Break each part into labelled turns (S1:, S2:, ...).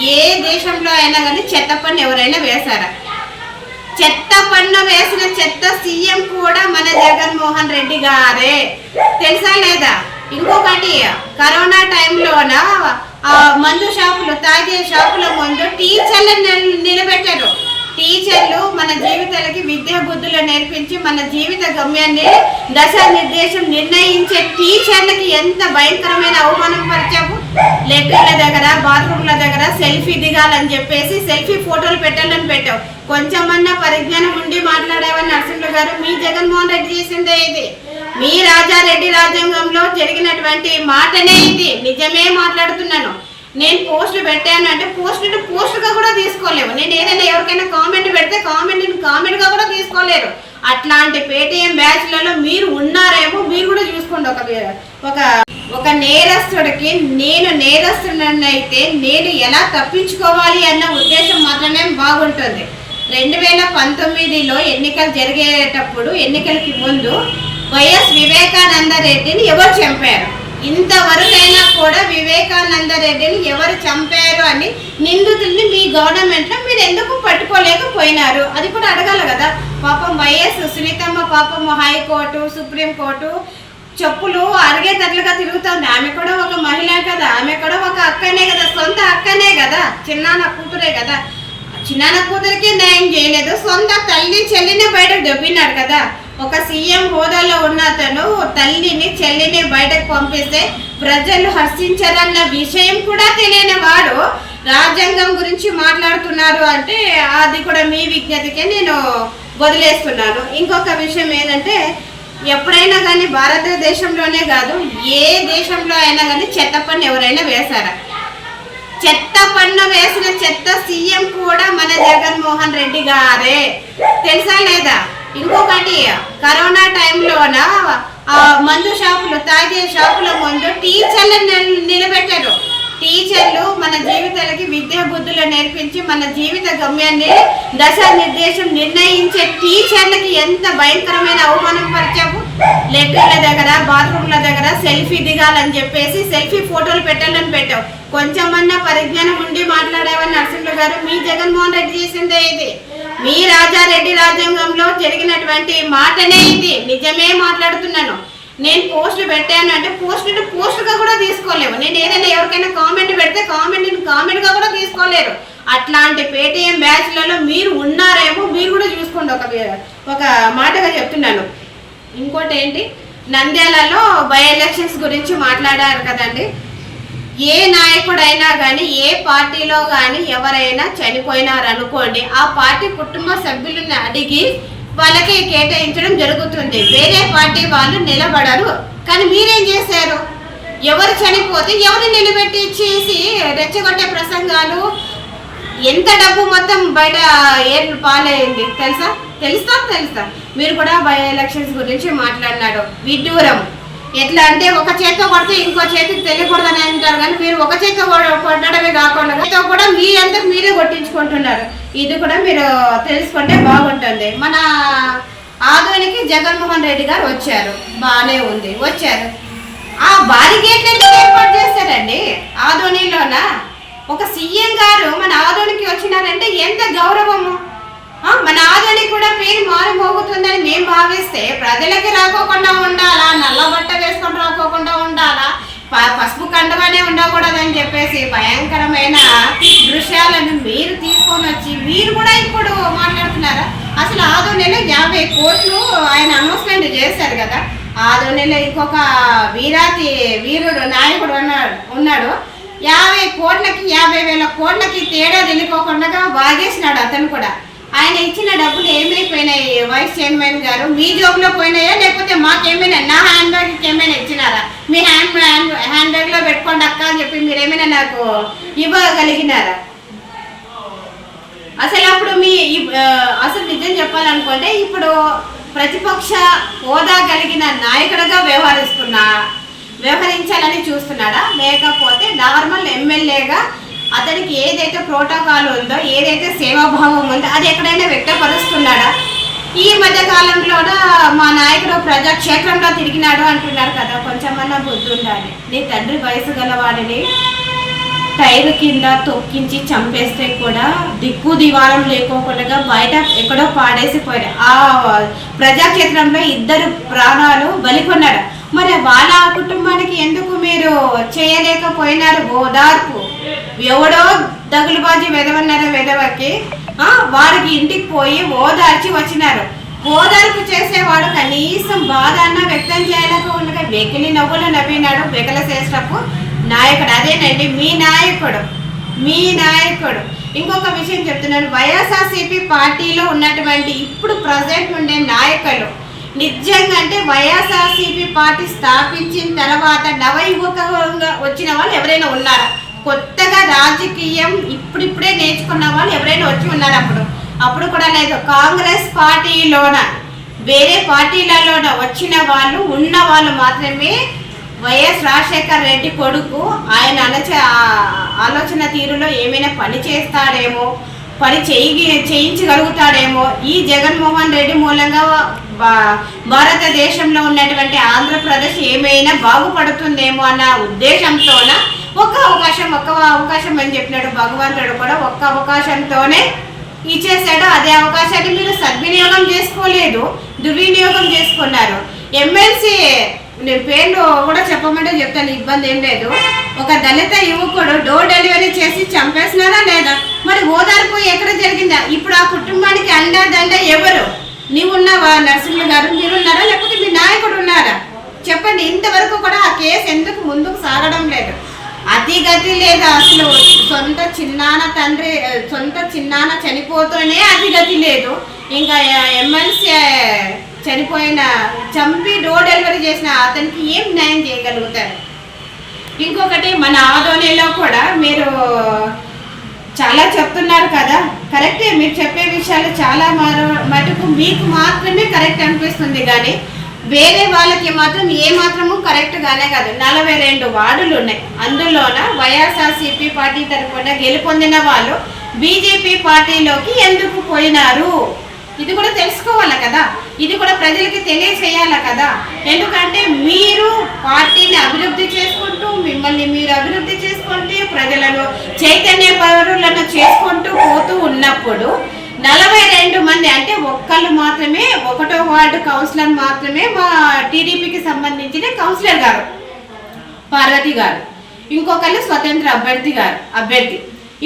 S1: ఏ దేశంలో అయినా కానీ చెత్త పన్ను ఎవరైనా వేశారా? చెత్త పన్ను వేసిన చెత్త సీఎం కూడా మన జగన్మోహన్ రెడ్డి గారే. తెలుసా లేదా? ఇంకొకటి కరోనా టైంలోన ఆ మందు షాపులు తాగే షాపుల ముందు టీచర్లను నిలబెట్టారు. టీచర్లు మన జీవితాలకి విద్యా బుద్ధులు నేర్పించి మన జీవిత గమ్యాన్ని దశ నిర్దేశం నిర్ణయించే టీచర్లకి ఎంత భయంకరమైన అవమానం పరిచాము లెటర్ల దగ్గర బాత్రూమ్ల దగ్గర సెల్ఫీ దిగాలని చెప్పేసి సెల్ఫీ ఫోటోలు పెట్టాలని పెట్టావు. కొంచెమన్నా పరిజ్ఞానం ఉండి మాట్లాడేవని నరసింహ గారు? మీ జగన్మోహన్ రెడ్డి చేసిందే ఇది. మీ రాజారెడ్డి రాజ్యాంగంలో జరిగినటువంటి మాటనే ఇది. నిజమే మాట్లాడుతున్నాను. నేను పోస్టులు పెట్టాను అంటే పోస్ట్ పోస్ట్గా కూడా తీసుకోలేవు. నేను ఏదైనా ఎవరికైనా కామెంట్ పెడితే కామెంట్ కామెంట్గా కూడా తీసుకోలేరు. అట్లాంటి పేటీఎం బ్యాచ్లలో మీరు ఉన్నారేమో మీరు కూడా చూసుకోండి. ఒక ఒక ఒక నేరస్తుడికి నేను నేరస్తుడనైతే నేను ఎలా తప్పించుకోవాలి అన్న ఉద్దేశం మాత్రమే బాగుంటుంది. రెండు వేల పంతొమ్మిదిలో ఎన్నికలు జరిగేటప్పుడు ఎన్నికలకి ముందు వైఎస్ వివేకానంద రెడ్డిని ఎవరు చంపారు? ఇంతవరకైనా కూడా వివేకానంద రెడ్డిని ఎవరు చంపారు అని నిందితుల్ని మీ గవర్నమెంట్లో మీరు ఎందుకు పట్టుకోలేకపోయినారు? అది కూడా అడగాలి కదా. పాపం వైఎస్ సునీతమ్మ పాపం హైకోర్టు సుప్రీంకోర్టు చెప్పులు అరిగేటట్లుగా తిరుగుతుంది. ఆమె కూడా ఒక మహిళ కదా. ఆమె కూడా ఒక అక్కనే కదా. సొంత అక్కనే కదా. చిన్నాన్న కూతురే కదా. చిన్నాన్న కూతురికి న్యాయం చేయలేదు. సొంత తల్లి చెల్లిని బయటకు దొబ్బినారు కదా. ఒక సీఎం హోదాలో ఉన్న అతను తల్లిని చెల్లిని బయటకు పంపిస్తే ప్రజలు హర్షించరన్న విషయం కూడా తెలియని వాడు రాజ్యాంగం గురించి మాట్లాడుతున్నారు అంటే అది కూడా మీ విజ్ఞతకే నేను వదిలేస్తున్నాను. ఇంకొక విషయం ఏంటంటే ఎప్పుడైనా కానీ భారతదేశంలోనే కాదు ఏ దేశంలో అయినా కానీ చెత్త పన్ను ఎవరైనా వేశారా? చెత్త పన్ను వేసిన చెత్త సీఎం కూడా మన జగన్మోహన్ రెడ్డి గారే. తెలుసా లేదా? ఇంకొకటి కరోనా టైంలోన మందు షాపులు తాగే షాపుల ముందు టీచర్లను నిలబెట్టారు. టీచర్లు మన జీవితాలకి విద్యా బుద్ధులు నేర్పించి మన జీవిత గమ్యాన్ని దశ నిర్దేశం నిర్ణయించే టీచర్లకి ఎంత భయంకరమైన అవమానం పరిచాము లెటర్ల దగ్గర బాత్రూమ్ల దగ్గర సెల్ఫీ దిగాలని చెప్పేసి సెల్ఫీ ఫోటోలు పెట్టాలని పెట్టావు. కొంచెమన్నా పరిజ్ఞానం ఉండి మాట్లాడేవని నరసింహ గారు మీ జగన్మోహన్ రెడ్డి చేసిందే ఇది. మీ రాజారెడ్డి రాజ్యాంగంలో జరిగినటువంటి మాటనే ఇది. నిజమే మాట్లాడుతున్నాను. నేను పోస్టులు పెట్టాను అంటే పోస్టులు పోస్ట్గా కూడా తీసుకోలేము నేను ఏదైనా ఎవరికైనా కామెంట్ పెడితే కామెంట్ కామెంట్గా కూడా తీసుకోలేరు అట్లాంటి పేటీఎం బ్యాచ్లలో మీరు ఉన్నారేమో మీరు కూడా చూసుకోండి. ఒక ఒక మాటగా చెప్తున్నాను. ఇంకోటి ఏంటి? నంద్యాలలో బై ఎలక్షన్స్ గురించి మాట్లాడారు కదండి. ఏ నాయకుడైనా కానీ ఏ పార్టీలో కానీ ఎవరైనా చనిపోయినారు అనుకోండి ఆ పార్టీ కుటుంబ సభ్యులను అడిగి వాళ్ళకి కేటాయించడం జరుగుతుంది. వేరే పార్టీ వాళ్ళు నిలబడరు. కానీ మీరేం చేశారు? ఎవరు చనిపోతే ఎవరు నిలబెట్టి చేసి రెచ్చగొట్టే ప్రసంగాలు? ఎంత డబ్బు మొత్తం బయట ఏర్లు పాలైంది తెలుసా? తెలుసా? తెలుసా? మీరు కూడా బై ఎలక్షన్స్ గురించి మాట్లాడినాడు విడ్డూరం. ఎట్లా అంటే ఒక చేత్తో కొడితే ఇంకో చేతికి తెలియకూడదని అంటారు కానీ మీరు ఒక చేత్తో కొట్టడమే కాకుండా చేత్తో కూడా మీ అంతా మీరే కొట్టించుకుంటున్నారు. ఇది కూడా మీరు తెలుసుకుంటే బాగుంటుంది. మన ఆధునికి జగన్మోహన్ రెడ్డి గారు వచ్చారు. బాగానే ఉంది. వచ్చారు. ఆ భారీ ఏర్పాటు చేస్తారండి ఆదోనిలోన ఒక సీఎం గారు మన ఆధోనికి వచ్చినారంటే ఎంత గౌరవము? మన ఆదోని కూడా పేరు మారిపోతుందని మేము భావిస్తే ప్రజలకి రాకోకుండా ఉండాలా? నల్ల బట్ట వేసుకొని రాకోకుండా ఉండాలా? ప- పసుపు కండమనే ఉండకూడదని చెప్పేసి భయంకరమైన దృశ్యాలను మీరు తీసుకొని వచ్చి మీరు కూడా ఇప్పుడు మాట్లాడుతున్నారా? అసలు ఆదోనిలో యాభై కోట్లు ఆయన అనౌన్స్మెంట్ చేశారు కదా. ఆదోనిలో ఇంకొక వీరాతి వీరుడు నాయకుడు అన్నాడు ఉన్నాడు. యాభై కోట్లకి యాభై వేల కోట్లకి తేడా తెలియకోకుండా బాగేసినాడు అతను కూడా. ఆయన ఇచ్చిన డబ్బులు ఏమైపోయినాయి వైస్ చైర్మన్ గారు మీ జోబులో పోయినాయా? లేకపోతే మాకేమైనా నా హ్యాండ్ బ్యాగ్కి ఏమైనా ఇచ్చినారా? మీ హ్యాండ్ హ్యాండ్ హ్యాండ్ బ్యాగ్లో పెట్టుకోండి అక్క అని చెప్పి మీరు ఏమైనా నాకు ఇవ్వగలిగినారా? అసలు అప్పుడు మీ అసలు నిజం చెప్పాలనుకుంటే ఇప్పుడు ప్రతిపక్ష హోదా కలిగిన నాయకుడిగా వ్యవహరిస్తున్నా వ్యవహరించాలని చూస్తున్నాడా? లేకపోతే నార్మల్ ఎమ్మెల్యేగా అతనికి ఏదైతే ప్రోటోకాల్ ఉందో ఏదైతే సేవాభావం ఉందో అది ఎక్కడైనా వ్యక్తపరుస్తున్నాడా? ఈ మధ్య కాలంలోన మా నాయకుడు ప్రజాక్షేత్రంలో తిరిగినాడు అంటున్నారు కదా కొంచెమన్నా బుద్ధి ఉండాలి నీ తండ్రి వయసు గలవాడిని టైర్ కింద తొక్కించి చంపేస్తే కూడా దిక్కు దివారం లేకోకుండా బయట ఎక్కడో పాడేసిపోయాడు ఆ ప్రజాక్షేత్రంలో ఇద్దరు ప్రాణాలు బలికొన్నారు మరి వాళ్ళ కుటుంబానికి ఎందుకు మీరు చేయలేకపోయినారు? ఓదార్పు. ఎవడో దగులుబాజీ వెదవన్నారో వెదవకి వారికి వాడికి ఇంటికి పోయి ఓదార్చి వచ్చినారు. ఓదార్పు చేసేవాడు కనీసం బాధ అన్న వ్యక్తం చేయలేకుండా వెకిలి నవ్వులు నవ్వినాడు వెకల చేసినప్పు నాయకుడు. అదేనండి మీ నాయకుడు మీ నాయకుడు. ఇంకొక విషయం చెప్తున్నాను వైఎస్ఆర్సీపీ పార్టీలో ఉన్నటువంటి ఇప్పుడు ప్రజెంట్ ఉండే నాయకులు నిజంగా అంటే వైఎస్ఆర్సీపీ పార్టీ స్థాపించిన తర్వాత నవయువకంగా వచ్చిన వాళ్ళు ఎవరైనా ఉన్నారా? కొత్తగా రాజకీయం ఇప్పుడిప్పుడే నేర్చుకున్న వాళ్ళు ఎవరైనా వచ్చి ఉన్నారు అప్పుడు. అప్పుడు కూడా లేదు. కాంగ్రెస్ పార్టీలోన వేరే పార్టీలలోన వచ్చిన వాళ్ళు ఉన్న వాళ్ళు మాత్రమే వైఎస్ రాజశేఖర్ రెడ్డి కొడుకు. ఆయన అనచ ఆలోచన తీరులో ఏమైనా పని చేస్తాడేమో పని చేయి చేయించగలుగుతాడేమో ఈ జగన్మోహన్ రెడ్డి మూలంగా భారతదేశంలో ఉన్నటువంటి ఆంధ్రప్రదేశ్ ఏమైనా బాగుపడుతుందేమో అన్న ఉద్దేశంతోన అవకాశం ఒక్క అవకాశం అని చెప్పినాడు భగవంతుడు కూడా. ఒక్క అవకాశంతోనే ఇచ్చేసాడు అదే అవకాశాన్ని మీరు సద్వినియోగం చేసుకోలేదు దుర్వినియోగం చేసుకున్నారు. ఎమ్మెల్సీ నేను పేర్లు కూడా చెప్పమంటే చెప్తాను ఇబ్బంది ఏం లేదు. ఒక దళిత యువకుడు డోర్ డెలివరీ చేసి చంపేసినారా లేదా? మరి ఓదార్పు ఎక్కడ జరిగిందా? ఇప్పుడు ఆ కుటుంబానికి అండా దండ ఎవరు? నీవున్నావా నరసింహ గారు? మీరున్నారా? లేకపోతే మీ నాయకుడు ఉన్నారా? చెప్పండి. ఇంతవరకు కూడా ఆ కేసు ఎందుకు ముందుకు సాగడం లేదు? అతి గతి లేదు అసలు. సొంత చిన్నాన తండ్రి సొంత చిన్నాన చనిపోతూనే అతి గతి లేదు. ఇంకా ఎమ్మెల్సీ చనిపోయిన చంపి డోర్ డెలివరీ చేసిన అతనికి ఏం న్యాయం చేయగలుగుతారు? ఇంకొకటి మన ఆదోనిలో కూడా మీరు చాలా చెప్తున్నారు కదా. కరెక్టే మీరు చెప్పే విషయాలు చాలా మరో మటుకు మీకు మాత్రమే కరెక్ట్ అనిపిస్తుంది. కానీ వేరే వాళ్ళకి మాత్రం ఏ మాత్రము కరెక్ట్ గానే కాదు. నలభై రెండు వార్డులు ఉన్నాయి అందులోన వైఎస్ఆర్సీపీ పార్టీ తరఫున గెలుపొందిన వాళ్ళు బీజేపీ పార్టీలోకి ఎందుకు పోయినారు? ఇది కూడా తెలుసుకోవాలి కదా? ఇది కూడా ప్రజలకి తెలియచేయాలి కదా? ఎందుకంటే మీరు పార్టీని అభివృద్ధి చేసుకుంటూ మిమ్మల్ని మీరు అభివృద్ధి చేసుకుంటూ ప్రజలను చైతన్య పరులను చేసుకుంటూ పోతూ ఉన్నప్పుడు నలభై మంది అంటే ఒక్కళ్ళు మాత్రమే ఒకటో వార్డు కౌన్సిలర్ మాత్రమే మా టీడీపీకి సంబంధించిన కౌన్సిలర్ గారు. పార్వతి గారు. ఇంకొకళ్ళు స్వతంత్ర అభ్యర్థి గారు అభ్యర్థి.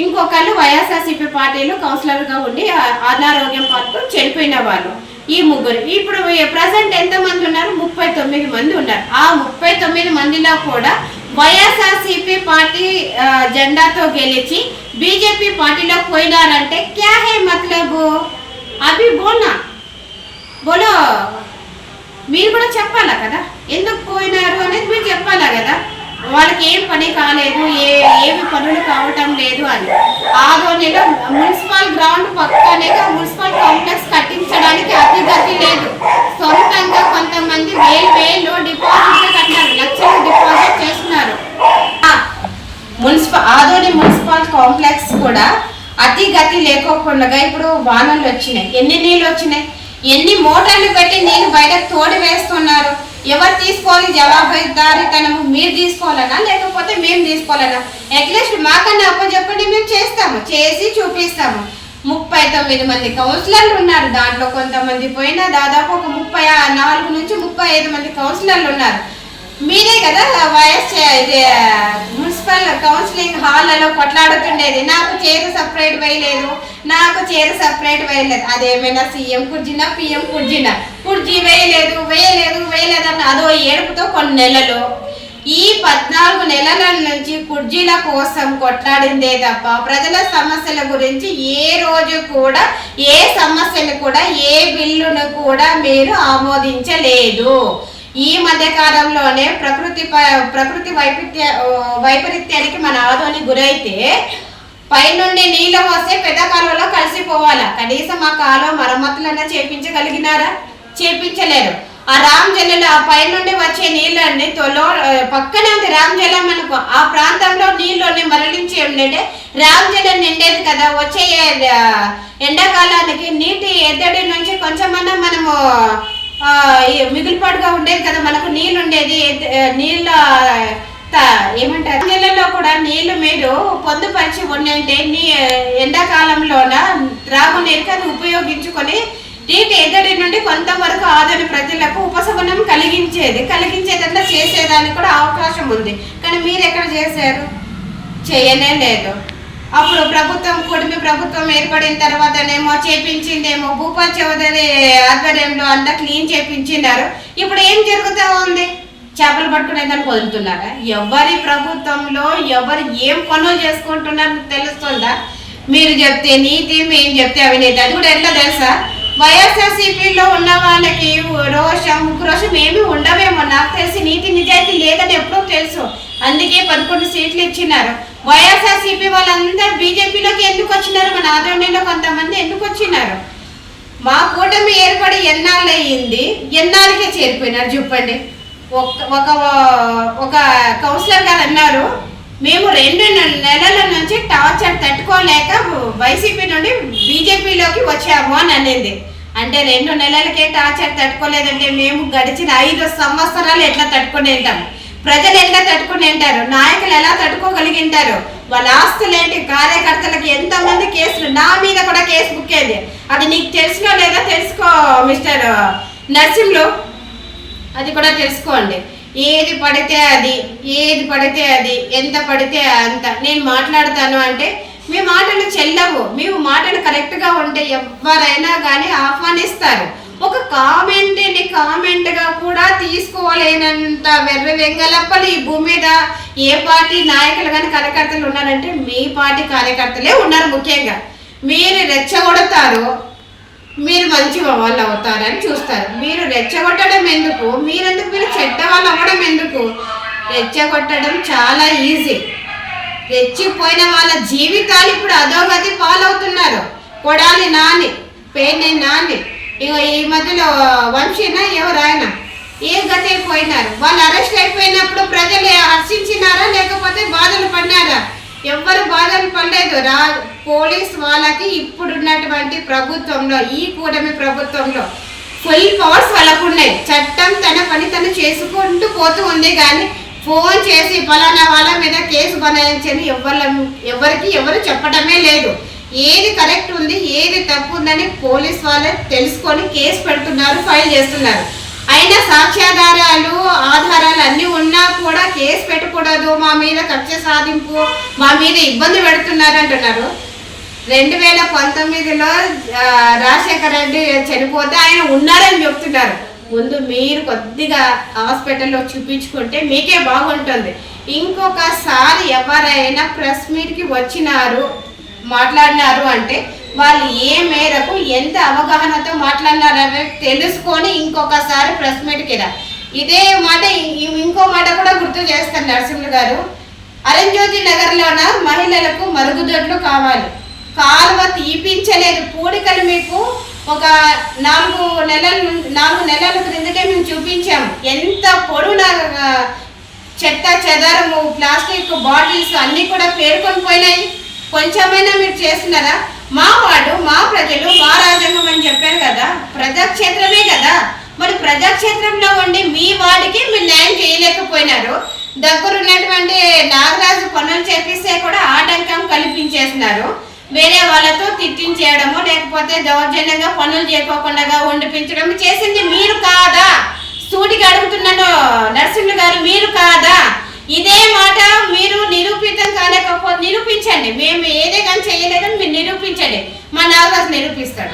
S1: ఇంకొకళ్ళు వైఎస్ఆర్సీపీ పార్టీలో కౌన్సిలర్గా ఉండి అనారోగ్యం పాటు చనిపోయిన వాళ్ళు. ఈ ముగ్గురు. ఇప్పుడు ప్రజెంట్ ఎంతమంది ఉన్నారు? ముప్పై తొమ్మిది మంది ఉన్నారు. ఆ ముప్పై తొమ్మిది మందిలో కూడా వైఎస్ఆర్సీపీ పార్టీ జెండాతో గెలిచి బీజేపీ పార్టీలో పోయినారంటే క్యా హే మతలబు? అది బోనా బోలో మీరు కూడా చెప్పాలా కదా? ఎందుకు పోయినారు అనేది మీరు చెప్పాలా కదా? వాళ్ళకి ఏం పని కాలేదు ఏ ఏమి పనులు కావటం లేదు అని. ఆదోనిలో మున్సిపల్ గ్రౌండ్ పక్కనే మున్సిపల్ కాంప్లెక్స్ కట్టించడానికి అతి గతి లేదు. సొంతంగా కొంతమంది వేలు వేలు డిపాజిట్ కట్టినారు లక్షలు డిపాజిట్ చేస్తున్నారు. మున్సిపల్ ఆదోని మున్సిపల్ కాంప్లెక్స్ కూడా అతి గతి లేకోకుండా ఇప్పుడు వానలు వచ్చినాయి. ఎన్ని నీళ్ళు వచ్చినాయి? ఎన్ని మోటార్లు పెట్టి నీళ్ళు బయట తోడి వేస్తున్నారు? ఎవరు తీసుకోవాలి? జవాబుదారితనము మీరు తీసుకోవాలనా? లేకపోతే మేము తీసుకోవాలనా? అట్లీస్ట్ మాకన్నా అప్ప చెప్పండి మేము చేస్తాము. చేసి చూపిస్తాము. ముప్పై తొమ్మిది మంది కౌన్సిలర్లు ఉన్నారు. దాంట్లో కొంతమంది పోయినా దాదాపు ఒక ముప్పై నాలుగు నుంచి ముప్పై ఐదు మంది కౌన్సిలర్లు ఉన్నారు. మీరే కదా వైఎస్ మున్సిపల్ కౌన్సిలింగ్ హాల్లలో కొట్లాడుతుండేది. నాకు చీర సపరేట్ వేయలేదు నాకు చీర సపరేట్ వేయలేదు అదేమైనా సీఎం కుర్జీనా పిఎం కుర్జీనా? కుర్జీ వేయలేదు వేయలేదు వేయలేదు అన్న అదో ఏడుపుతో కొన్ని నెలలు. ఈ పద్నాలుగు నెలల నుంచి కుర్జీల కోసం కొట్లాడిందే తప్ప ప్రజల సమస్యల గురించి ఏ రోజు కూడా ఏ సమస్యను కూడా ఏ బిల్లును కూడా మీరు ఆమోదించలేదు. ఈ మధ్య కాలంలోనే ప్రకృతి ప్రకృతి వైపరీత్య వైపరీత్యానికి మన ఆదోని గురైతే పైనుండి నీళ్ళు వస్తే పెద్ద కాలువలో కలిసిపోవాలా. కనీసం ఆ కాలువ మరమ్మతులన్నా చేపించగలిగినారా? చేపించలేరు. ఆ రామ్ ఆ పైనుండి వచ్చే నీళ్ళని తొలో పక్కనే ఉంది రామజలం అనుకో. ఆ ప్రాంతంలో నీళ్ళని మరలించి ఉండే రామజలం నిండేది కదా. వచ్చే ఎండాకాలానికి నీటి ఎద్దడి నుంచి కొంచెమన్నా మనము మిగులుపాటుగా ఉండేది కదా మనకు నీళ్ళు ఉండేది నీళ్ళ ఏమంటారు? నీళ్ళలో కూడా నీళ్ళు మీరు పొందుపరిచి ఉండంటే నీ ఎండాకాలంలోన త్రాగునీరుకి అది ఉపయోగించుకొని నీటి ఎద్దడి నుండి కొంతవరకు ఆదరణ ప్రజలకు ఉపశమనం కలిగించేది. కలిగించేదంతా చేసేదానికి కూడా అవకాశం ఉంది. కానీ మీరు ఎక్కడ చేశారు? చేయనే లేదు. అప్పుడు ప్రభుత్వం కుటుంబ ప్రభుత్వం ఏర్పడిన తర్వాతనేమో చేపించిందేమో భూపాల్ చౌదరి ఆధ్వర్యంలో అంతా క్లీన్ చేపించినారు. ఇప్పుడు ఏం జరుగుతూ ఉంది? చేపలు పట్టుకునేదానికి వదులుతున్నారా? ఎవరి ప్రభుత్వంలో ఎవరు ఏం పనులు చేసుకుంటున్నారో తెలుస్తుందా? మీరు చెప్తే నీతి మేము చెప్తే అవినీతి. అది కూడా ఎట్లా తెలుసా? వైఎస్ఆర్సీపీలో ఉన్న వాళ్ళకి రోషం ఉక్రోషం ఏమీ ఉండవేమో. నాకు తెలిసి నీతి నిజాయితీ లేదని ఎప్పుడో తెలుసు. అందుకే పదకొండు సీట్లు ఇచ్చినారు. వైఎస్ఆర్సీపీ వాళ్ళందరూ బీజేపీలోకి ఎందుకు వచ్చినారు? మన ఆదరణలో కొంతమంది ఎందుకు వచ్చినారు? మా కూటమి ఏర్పడి ఎన్నాళ్ళు అయ్యింది? ఎన్నాళ్ళకే చేరిపోయినారు చెప్పండి ఒక ఒక ఒక కౌన్సిలర్ గారు అన్నారు మేము రెండు నెలల నుంచి టార్చర్ తట్టుకోలేక వైసీపీ నుండి బీజేపీలోకి వచ్చాము అని అనేది. అంటే రెండు నెలలకే టార్చర్ తట్టుకోలేదంటే మేము గడిచిన ఐదు సంవత్సరాలు ఎట్లా తట్టుకుని ఉంటాము? ప్రజలు ఎలా తట్టుకుని ఉంటారు? నాయకులు ఎలా తట్టుకోగలిగి ఉంటారు వాళ్ళ ఆస్తులేంటి? కార్యకర్తలకు ఎంతమంది కేసులు? నా మీద కూడా కేసు బుక్ అయింది. అది నీకు తెలుసుకో లేదా తెలుసుకో మిస్టర్ నర్సింహులు. అది కూడా తెలుసుకోండి. ఏది పడితే అది ఏది పడితే అది ఎంత పడితే అంత. నేను మాట్లాడతాను అంటే మీ మాటలు చెల్లవు. మేము మాటలు కరెక్ట్గా ఉంటే ఎవరైనా కానీ ఆహ్వానిస్తారు. ఒక కామెంట్ని కామెంట్గా కూడా తీసుకోలేనంత వెర్ర వెంగలప్పలు ఈ భూమి మీద ఏ పార్టీ నాయకులు కానీ కార్యకర్తలు ఉన్నారంటే మీ పార్టీ కార్యకర్తలే ఉన్నారు ముఖ్యంగా. మీరు రెచ్చగొడతారు మీరు మంచి వాళ్ళు అవుతారని చూస్తారు. మీరు రెచ్చగొట్టడం ఎందుకు? మీరెందుకు? మీరు చెడ్డ వాళ్ళు అవ్వడం ఎందుకు? రెచ్చగొట్టడం చాలా ఈజీ రెచ్చిపోయిన వాళ్ళ జీవితాలు ఇప్పుడు అధోగతి పాలవుతున్నారు. కొడాలి నాని పేనే నాని. ఇగో ఈ మధ్యలో వంశీనా ఎవరు ఆయన? ఏ గతి అయిపోయినారు? వాళ్ళు అరెస్ట్ అయిపోయినప్పుడు ప్రజలు హర్షించినారా? లేకపోతే బాధలు పడినారా? ఎవ్వరు బాధలు పడలేదు. రా పోలీస్ వాళ్ళకి ఇప్పుడున్నటువంటి ప్రభుత్వంలో ఈ కూటమి ప్రభుత్వంలో ఫుల్ పవర్స్ వాళ్ళకు ఉన్నాయి. చట్టం తన పని తను చేసుకుంటూ పోతూ ఉంది కానీ ఫోన్ చేసి ఫలానా వాళ్ళ మీద కేసు బనాయించని ఎవరి ఎవరికి ఎవరు చెప్పడమే లేదు. ఏది కరెక్ట్ ఉంది ఏది తప్పు ఉందని పోలీస్ వాళ్ళే తెలుసుకొని కేసు పెడుతున్నారు ఫైల్ చేస్తున్నారు. అయినా సాక్ష్యాధారాలు ఆధారాలు అన్నీ ఉన్నా కూడా కేసు పెట్టకూడదు మా మీద కక్ష సాధింపు మా మీద ఇబ్బంది పెడుతున్నారు అంటున్నారు. రెండు వేల పంతొమ్మిదిలో రాజశేఖర రెడ్డి చనిపోతే ఆయన ఉన్నారని చెప్తున్నారు. ముందు మీరు కొద్దిగా హాస్పిటల్లో చూపించుకుంటే మీకే బాగుంటుంది. ఇంకొకసారి ఎవరైనా ప్రెస్ మీట్కి వచ్చినారు మాట్లాడినారు అంటే వాళ్ళు ఏ మేరకు ఎంత అవగాహనతో మాట్లాడినారనే తెలుసుకొని ఇంకొకసారి ప్రెస్ మీట్కి రా. ఇదే మాట ఇంకో మాట కూడా గుర్తు చేస్తారు నరసింహులు గారు. అరంజ్యోతి నగర్లోన మహిళలకు మరుగుదొడ్లు కావాలి. కాలువ తీపించలేదు. పూడికలు మీకు ఒక నాలుగు నెలల నాలుగు నెలల క్రిందటే మేము చూపించాము. ఎంత పొడవునా చెత్త చెదారము ప్లాస్టిక్ బాటిల్స్ అన్నీ కూడా పేరుకొని పోయినాయి. కొంచెమైనా మీరు చేస్తున్నారా? మా వాడు మా ప్రజలు మా రాజ్యాంగం అని చెప్పారు కదా. ప్రజాక్షేత్రమే కదా. మరి ప్రజాక్షేత్రంలో ఉండి మీ వాడికి మీరు న్యాయం చేయలేకపోయినారు. దగ్గరున్నటువంటి నాగరాజు పనులు చేపిస్తే కూడా ఆటంకం కల్పించేస్తున్నారు. వేరే వాళ్ళతో తిట్టించేయడము లేకపోతే దౌర్జన్యంగా పనులు చేయకోకుండా ఉండిపించడం చేసింది మీరు కాదా? సూటిగా అడుగుతున్నాను నరసింహ గారు మీరు కాదా? ఇదే మాట మీరు నిరూపితం కాలేకపోతే నిరూపించండి. మేము ఏదే కానీ చేయలేదని మీరు నిరూపించండి. మా నాగరాజు నిరూపిస్తాడు.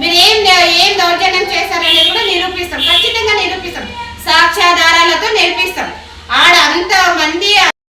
S1: మీరు ఏం ఏం దౌర్జన్యం చేశారనేది కూడా నిరూపిస్తాం. ఖచ్చితంగా నిరూపిస్తాం. సాక్ష్యాధారాలతో నేర్పిస్తాం. ఆడ అంత మంది